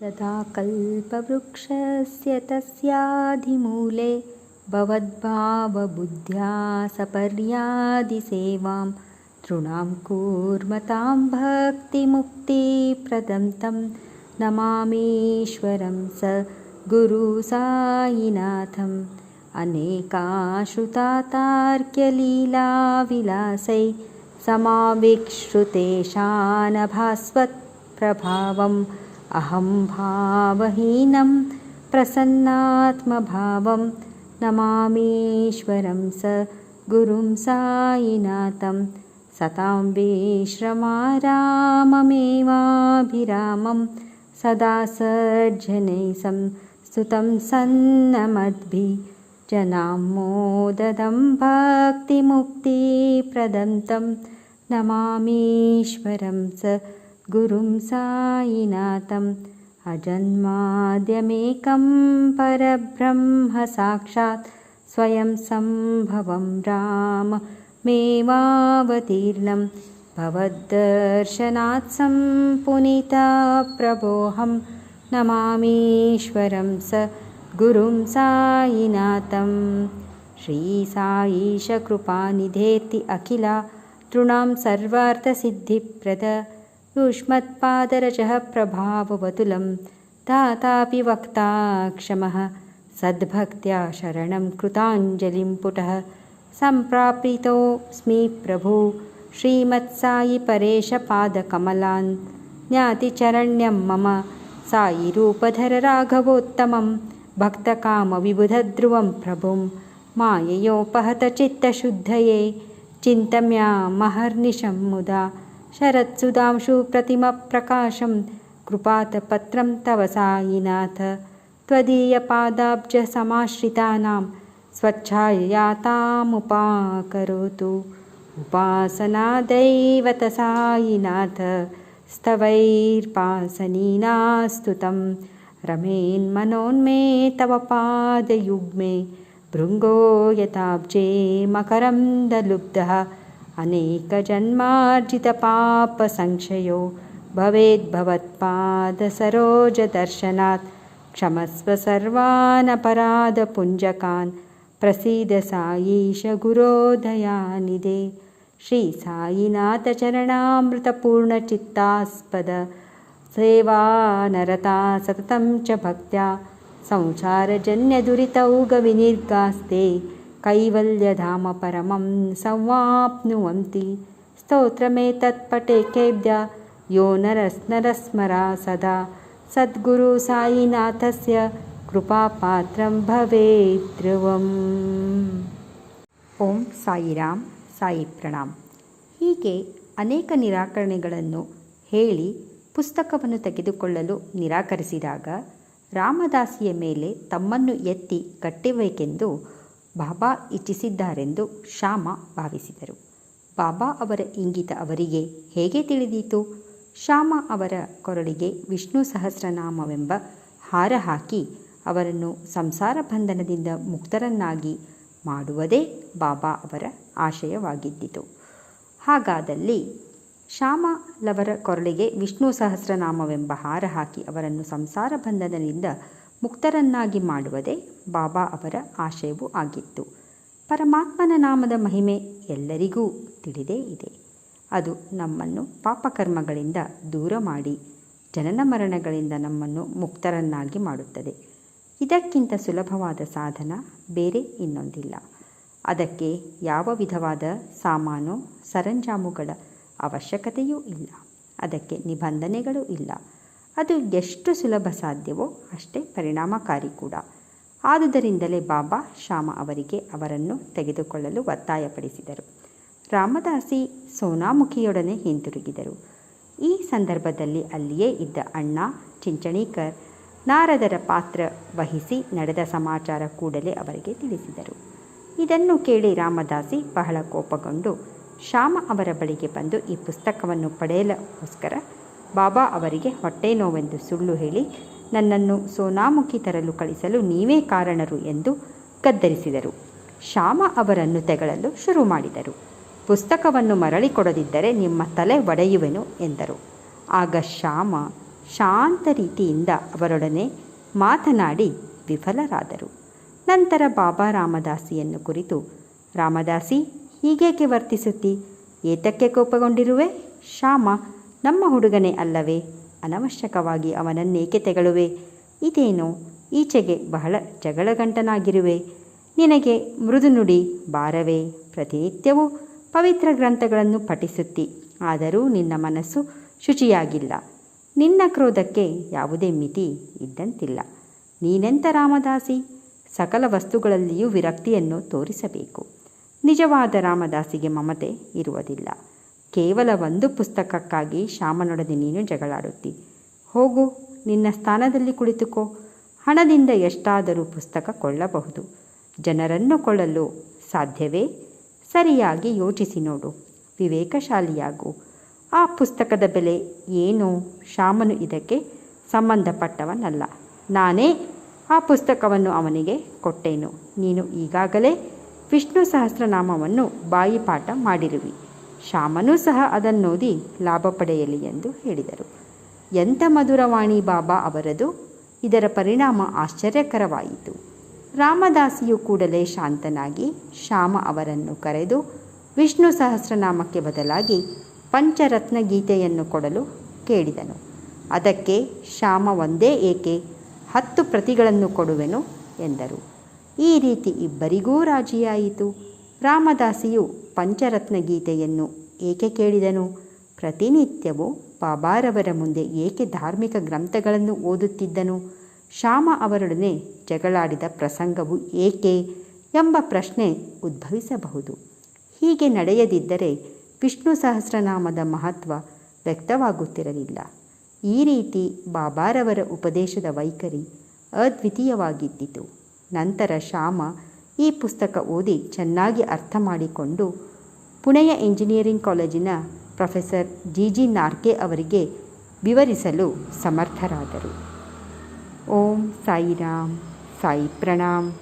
सदा कल्पवृक्षस्य तस्याधिमूले भवद्भावबुद्ध्या सपर्यादिसेवां तृणां कूर्मतां भक्तिमुक्तिप्रदं तं नमामीश्वरं स गुरुसायिनाथम् अनेकाश्रुतातार्क्यलीलाविलासै समाविक्षुतेशानभास्वत्प्रभावम् अहं भावहीनं प्रसन्नात्मभावं नमामीश्वरं स गुरुं सायिनाथं सतां विश्रमाराममेवाभिरामं सदा सज्जनैः संस्तुतं सन्नमद्भिः जनां मोददं भक्तिमुक्तिप्रदं तं नमामीश्वरं स गुरुं सायिनाथम् अजन्माद्यमेकं परब्रह्म साक्षात् स्वयं सम्भवं राममेवावतीर्णं भवद्दर्शनात् सम्पुनिता प्रभोऽहं नमामीश्वरं स गुरुं सायिनाथं श्रीसायीशकृपानिधेति अखिला तृणां सर्वार्थसिद्धिप्रद युष्मत्पादरजः प्रभाववतुलं। दातापि वक्ता क्षमः। सद्भक्त्या शरणं कृताञ्जलिं पुटः। सम्प्रापितोऽस्मि प्रभु। श्रीमत्सायि परेशपादकमलान्। ज्ञातिचरण्यं मम। सायिरूपधर राघवोत्तमं भक्तकामविबुधध्रुवं प्रभुं। माययोपहतचित्तशुद्धये। चिन्तम्यामहर्निशं मुदा शरत्सुधांशुप्रतिमप्रकाशं कृपातपत्रं तव सायिनाथ। त्वदीयपादाब्जसमाश्रितानां स्वच्छाययातामुपाकरोतु उपासनादैवतसायिनाथ स्तवैर्पासनीनास्तुतं रमेन्मनोन्मे तव पादयुग्मे भृङ्गो यताब्जे मकरन्दलुब्धः अनेकजन्मार्जितपापसंक्षयो भवेद्भवत्पादसरोजदर्शनात् क्षमस्व सर्वानपराधपुञ्जकान् प्रसीद सायीश गुरोदयानिधे श्रीसायिनाथचरणामृतपूर्णचित्तास्पद सेवानरता सततं च भक्त्या संसारजन्यदुरितौगविनिर्गास्ते कैवल्यधाम परमं संवाप्नुवन्ति स्तोत्रमेतत्पठेकेभ्य यो नरस्नरस्मरा सदा सद्गुरुसायिनाथस्य कृपापात्रं भवेत् ಧ್ರುವಂ ಓಂ ಸಾಯಿರಾಮ್ ಸಾಯಿ ಪ್ರಣಾಮ್ ಹೀಗೆ ಅನೇಕ ನಿರಾಕರಣೆಗಳನ್ನು ಹೇಳಿ ಪುಸ್ತಕವನ್ನು ತೆಗೆದುಕೊಳ್ಳಲು ನಿರಾಕರಿಸಿದಾಗ ರಾಮದಾಸಿಯ ಮೇಲೆ ತಮ್ಮನ್ನು ಎತ್ತಿ ಕಟ್ಟಬೇಕೆಂದು ಬಾಬಾ ಇಚ್ಛಿಸಿದ್ದಾರೆಂದು ಶ್ಯಾಮ ಭಾವಿಸಿದರು. ಬಾಬಾ ಅವರ ಇಂಗಿತ ಅವರಿಗೆ ಹೇಗೆ ತಿಳಿದೀತು? ಶ್ಯಾಮ ಅವರ ಕೊರಳಿಗೆ ವಿಷ್ಣು ಸಹಸ್ರನಾಮವೆಂಬ ಹಾರ ಹಾಕಿ ಅವರನ್ನು ಸಂಸಾರ ಬಂಧನದಿಂದ ಮುಕ್ತರನ್ನಾಗಿ ಮಾಡುವುದೇ ಬಾಬಾ ಅವರ ಆಶಯವಾಗಿದ್ದಿತು. ಹಾಗಾದಲ್ಲಿ ಶ್ಯಾಮಲವರ ಕೊರಳಿಗೆ ವಿಷ್ಣು ಸಹಸ್ರನಾಮವೆಂಬ ಹಾರ ಹಾಕಿ ಅವರನ್ನು ಸಂಸಾರ ಬಂಧನದಿಂದ ಮುಕ್ತರನ್ನಾಗಿ ಮಾಡುವುದೇ ಬಾಬಾ ಅವರ ಆಶಯವೂ ಆಗಿತ್ತು. ಪರಮಾತ್ಮನ ನಾಮದ ಮಹಿಮೆ ಎಲ್ಲರಿಗೂ ತಿಳಿದೇ ಇದೆ. ಅದು ನಮ್ಮನ್ನು ಪಾಪಕರ್ಮಗಳಿಂದ ದೂರ ಮಾಡಿ, ಜನನ ಮರಣಗಳಿಂದ ನಮ್ಮನ್ನು ಮುಕ್ತರನ್ನಾಗಿ ಮಾಡುತ್ತದೆ. ಇದಕ್ಕಿಂತ ಸುಲಭವಾದ ಸಾಧನ ಬೇರೆ ಇನ್ನೊಂದಿಲ್ಲ. ಅದಕ್ಕೆ ಯಾವ ವಿಧವಾದ ಸಾಮಾನು, ಸರಂಜಾಮುಗಳ ಅವಶ್ಯಕತೆಯೂ ಇಲ್ಲ. ಅದಕ್ಕೆ ನಿಬಂಧನೆಗಳೂ ಇಲ್ಲ. ಅದು ಎಷ್ಟು ಸುಲಭ ಸಾಧ್ಯವೋ ಅಷ್ಟೇ ಪರಿಣಾಮಕಾರಿ ಕೂಡ. ಆದುದರಿಂದಲೇ ಬಾಬಾ ಶ್ಯಾಮ ಅವರಿಗೆ ಅವರನ್ನು ತೆಗೆದುಕೊಳ್ಳಲು ಒತ್ತಾಯಪಡಿಸಿದರು. ರಾಮದಾಸಿ ಸೋನಾಮುಖಿಯೊಡನೆ ಹಿಂತಿರುಗಿದರು. ಈ ಸಂದರ್ಭದಲ್ಲಿ ಅಲ್ಲಿಯೇ ಇದ್ದ ಅಣ್ಣ, ಚಿಂಚಣೀಕರ್, ನಾರದರ ಪಾತ್ರ ವಹಿಸಿ ನಡೆದ ಸಮಾಚಾರ ಕೂಡಲೇ ಅವರಿಗೆ ತಿಳಿಸಿದರು. ಇದನ್ನು ಕೇಳಿ ರಾಮದಾಸಿ ಬಹಳ ಕೋಪಗೊಂಡು, ಶ್ಯಾಮ ಅವರ ಬಳಿಗೆ ಬಂದು ಈ ಪುಸ್ತಕವನ್ನು ಪಡೆಯಲಗೋಸ್ಕರ ಬಾಬಾ ಅವರಿಗೆ ಹೊಟ್ಟೆ ನೋವೆಂದು ಸುಳ್ಳು ಹೇಳಿ, ನನ್ನನ್ನು ಸೋನಾಮುಖಿ ತರಲು ಕಳಿಸಲು ನೀವೇ ಕಾರಣರು ಎಂದು ಗದ್ದರಿಸಿದರು. ಶ್ಯಾಮ ಅವರನ್ನು ತೆಗಳಲು ಶುರು ಮಾಡಿದರು. ಪುಸ್ತಕವನ್ನು ಮರಳಿ ಕೊಡದಿದ್ದರೆ ನಿಮ್ಮ ತಲೆ ಒಡೆಯುವೆನು ಎಂದರು. ಆಗ ಶ್ಯಾಮ ಶಾಂತ ರೀತಿಯಿಂದ ಅವರೊಡನೆ ಮಾತನಾಡಿ ವಿಫಲರಾದರು. ನಂತರ ಬಾಬಾ ರಾಮದಾಸಿಯನ್ನು ಕುರಿತು, ರಾಮದಾಸಿ, ಹೀಗೇಕೆ ವರ್ತಿಸುತ್ತಿ? ಏತಕ್ಕೆ ಕೋಪಗೊಂಡಿರುವೆ? ಶ್ಯಾಮ ನಮ್ಮ ಹುಡುಗನೇ ಅಲ್ಲವೇ? ಅನವಶ್ಯಕವಾಗಿ ಅವನನ್ನೇಕೆ ತೆಗಳುವೆ? ಇದೇನು? ಈಚೆಗೆ ಬಹಳ ಜಗಳಗಂಟನಾಗಿರುವೆ. ನಿನಗೆ ಮೃದು ನುಡಿ ಬಾರವೇ? ಪ್ರತಿನಿತ್ಯವೂ ಪವಿತ್ರ ಗ್ರಂಥಗಳನ್ನು ಪಠಿಸುತ್ತಿ, ಆದರೂ ನಿನ್ನ ಮನಸ್ಸು ಶುಚಿಯಾಗಿಲ್ಲ. ನಿನ್ನ ಕ್ರೋಧಕ್ಕೆ ಯಾವುದೇ ಮಿತಿ ಇದ್ದಂತಿಲ್ಲ. ನೀನೆಂತ ರಾಮದಾಸಿ? ಸಕಲ ವಸ್ತುಗಳಲ್ಲಿಯೂ ವಿರಕ್ತಿಯನ್ನು ತೋರಿಸಬೇಕು. ನಿಜವಾದ ರಾಮದಾಸಿಗೆ ಮಮತೆ ಇರುವುದಿಲ್ಲ. ಕೇವಲ ಒಂದು ಪುಸ್ತಕಕ್ಕಾಗಿ ಶ್ಯಾಮನೊಡನೆ ನೀನು ಜಗಳಾಡುತ್ತಿ. ಹೋಗು, ನಿನ್ನ ಸ್ಥಾನದಲ್ಲಿ ಕುಳಿತುಕೋ. ಹಣದಿಂದ ಎಷ್ಟಾದರೂ ಪುಸ್ತಕ ಕೊಳ್ಳಬಹುದು. ಜನರನ್ನು ಕೊಳ್ಳಲು ಸಾಧ್ಯವೇ? ಸರಿಯಾಗಿ ಯೋಚಿಸಿ ನೋಡು. ವಿವೇಕಶಾಲಿಯಾಗು. ಆ ಪುಸ್ತಕದ ಬೆಲೆ ಏನು? ಶ್ಯಾಮನು ಇದಕ್ಕೆ ಸಂಬಂಧಪಟ್ಟವನಲ್ಲ. ನಾನೇ ಆ ಪುಸ್ತಕವನ್ನು ಅವನಿಗೆ ಕೊಟ್ಟೇನು. ನೀನು ಈಗಾಗಲೇ ವಿಷ್ಣು ಸಹಸ್ರನಾಮವನ್ನು ಬಾಯಿಪಾಠ ಮಾಡಿರುವಿ. ಶ್ಯಾಮನೂ ಸಹ ಅದನ್ನೋದಿ ಲಾಭ ಪಡೆಯಲಿ ಎಂದು ಹೇಳಿದರು. ಎಂಥ ಮಧುರವಾಣಿ ಬಾಬಾ ಅವರದು? ಇದರ ಪರಿಣಾಮ ಆಶ್ಚರ್ಯಕರವಾಯಿತು. ರಾಮದಾಸಿಯು ಕೂಡಲೇ ಶಾಂತನಾಗಿ ಶ್ಯಾಮ ಅವರನ್ನು ಕರೆದು ವಿಷ್ಣು ಸಹಸ್ರನಾಮಕ್ಕೆ ಬದಲಾಗಿ ಪಂಚರತ್ನ ಗೀತೆಯನ್ನು ಕೊಡಲು ಕೇಳಿದನು. ಅದಕ್ಕೆ ಶ್ಯಾಮ ಒಂದೇ ಏಕೆ ಹತ್ತು ಪ್ರತಿಗಳನ್ನು ಕೊಡುವೆನು ಎಂದರು. ಈ ರೀತಿ ಇಬ್ಬರಿಗೂ ರಾಜಿಯಾಯಿತು. ರಾಮದಾಸಿಯು ಪಂಚರತ್ನ ಗೀತೆಯನ್ನು ಏಕೆ ಕೇಳಿದನು? ಪ್ರತಿನಿತ್ಯವೂ ಬಾಬಾರವರ ಮುಂದೆ ಏಕೆ ಧಾರ್ಮಿಕ ಗ್ರಂಥಗಳನ್ನು ಓದುತ್ತಿದ್ದನು? ಶ್ಯಾಮ ಅವರೊಡನೆ ಜಗಳಾಡಿದ ಪ್ರಸಂಗವು ಏಕೆ ಎಂಬ ಪ್ರಶ್ನೆ ಉದ್ಭವಿಸಬಹುದು. ಹೀಗೆ ನಡೆಯದಿದ್ದರೆ ವಿಷ್ಣು ಸಹಸ್ರನಾಮದ ಮಹತ್ವ ವ್ಯಕ್ತವಾಗುತ್ತಿರಲಿಲ್ಲ. ಈ ರೀತಿ ಬಾಬಾರವರ ಉಪದೇಶದ ವೈಖರಿ ಅದ್ವಿತೀಯವಾಗಿದ್ದಿತು. ನಂತರ ಶ್ಯಾಮ ಈ ಪುಸ್ತಕ ಓದಿ ಚೆನ್ನಾಗಿ ಅರ್ಥ ಮಾಡಿಕೊಂಡು ಪುಣೆಯ ಇಂಜಿನಿಯರಿಂಗ್ ಕಾಲೇಜಿನ ಪ್ರೊಫೆಸರ್ ಜಿ ಜಿ ನಾರ್ಕೆ ಅವರಿಗೆ ವಿವರಿಸಲು ಸಮರ್ಥರಾದರು. ಓಂ ಸಾಯಿರಾಮ್, ಸಾಯಿ ಪ್ರಣಾಮ್.